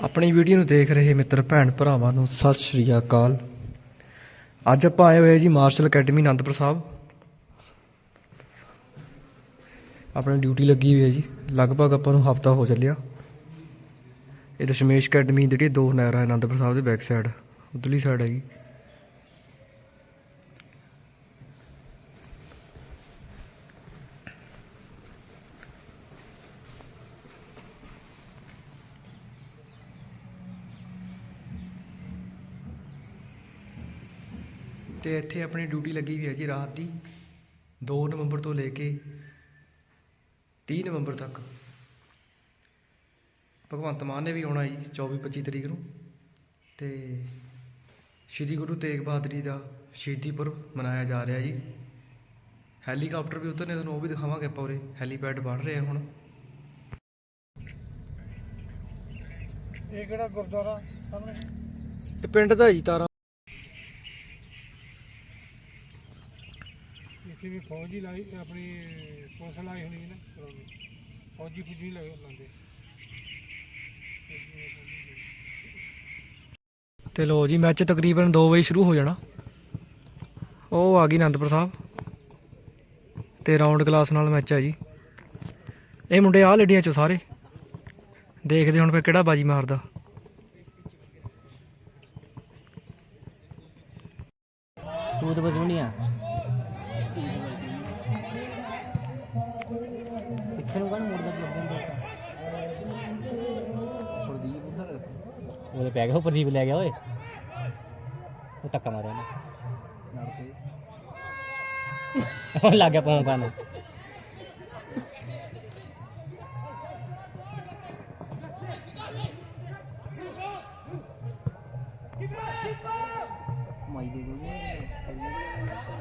ਆਪਣੀ ਵੀਡੀਓ ਨੂੰ ਦੇਖ ਰਹੇ ਮਿੱਤਰ, ਭੈਣ ਭਰਾਵਾਂ ਨੂੰ ਸਤਿ ਸ਼੍ਰੀ ਅਕਾਲ। ਅੱਜ ਆਪਾਂ ਆਏ ਹੋਏ ਜੀ ਮਾਰਸ਼ਲ ਅਕੈਡਮੀ ਅਨੰਦਪੁਰ ਸਾਹਿਬ। ਆਪਣੀ ਡਿਊਟੀ ਲੱਗੀ ਹੋਈ ਹੈ ਜੀ। ਲਗਭਗ ਆਪਾਂ ਨੂੰ ਹਫਤਾ ਹੋ ਚੱਲਿਆ। ਇਹ ਦਸ਼ਮੇਸ਼ ਅਕੈਡਮੀ ਜਿਹੜੀ ਦੋ ਨਹਿਰਾਂ ਅਨੰਦਪੁਰ ਸਾਹਿਬ ਦੇ ਬੈਕ ਸਾਈਡ ਉਧਰਲੀ ਸਾਈਡ ਹੈਗੀ। ਤੇ ਇੱਥੇ ਆਪਣੀ ਡਿਊਟੀ ਲੱਗੀ ਹੋਈ ਹੈ ਜੀ ਰਾਤ ਦੀ। 2 ਨਵੰਬਰ ਤੋਂ ਲੈ ਕੇ 30 ਨਵੰਬਰ ਤੱਕ। ਭਗਵੰਤ ਮਾਨ ਨੇ ਵੀ ਆਉਣਾ ਜੀ 24 25 ਤਰੀਕ ਨੂੰ। ਤੇ ਸ਼੍ਰੀ ਗੁਰੂ ਤੇਗ ਬਹਾਦਰ ਜੀ ਦਾ ਸ਼ਹੀਦੀ ਪੁਰਬ ਮਨਾਇਆ ਜਾ ਰਿਹਾ ਜੀ। ਹੈਲੀਕਾਪਟਰ ਵੀ ਉਤਰਨੇ ਤੁਹਾਨੂੰ ਉਹ ਵੀ ਦਿਖਾਵਾਂਗੇ ਆਪਾਂ ਉਰੇ। ਹੈਲੀਪੈਡ ਬਣ ਰਹੇ ਹੁਣ। ਇਹ ਕਿਹੜਾ ਗੁਰਦੁਆਰਾ? ਸਾਹਮਣੇ। ਇਹ ਪਿੰਡ ਦਾ ਜੀ ਤਾਰਾ ਇੱਥੇ ਵੀ ਫੌਜੀ ਲਾਈ ਆਪਣੀ ਪੁਲਿਸ ਲਾਈ ਹੋਣੀ ਨਾ ਫੌਜੀ ਫੁਜੀ ਲਾਈ ਲਾਉਂਦੇ। ਤੇ ਲੋ ਜੀ ਮੈਚ ਤਕਰੀਬਨ 2 ਵਜੇ ਸ਼ੁਰੂ ਹੋ ਜਾਣਾ। ਉਹ ਆ ਗਈ ਅਨੰਦਪੁਰ ਸਾਹਿਬ। ਤੇ ਰਾਉਂਡ ਕਲਾਸ ਨਾਲ ਮੈਚ ਹੈ ਜੀ। ਇਹ ਮੁੰਡੇ ਆ ਲੜੀਆਂ ਚੋਂ ਸਾਰੇ। ਦੇਖਦੇ ਹੁਣ ਫੇ ਕਿਹੜਾ ਬਾਜੀ ਮਾਰਦਾ। ਚੂਤ ਬਜੂਨੀਆ ਉਹਦੇ ਪੈ ਗਿਆ ਉਹ ਪ੍ਰਦੀਪ ਲੈ ਗਿਆ ਓਏ। ਉਹ ਟੱਕਾ ਮਾਰਿਆ ਨਾ ਉਹ ਲੱਗ ਗਿਆ ਪੌਂ ਕਰਨ ਮਾਈ ਦੇ ਗਏ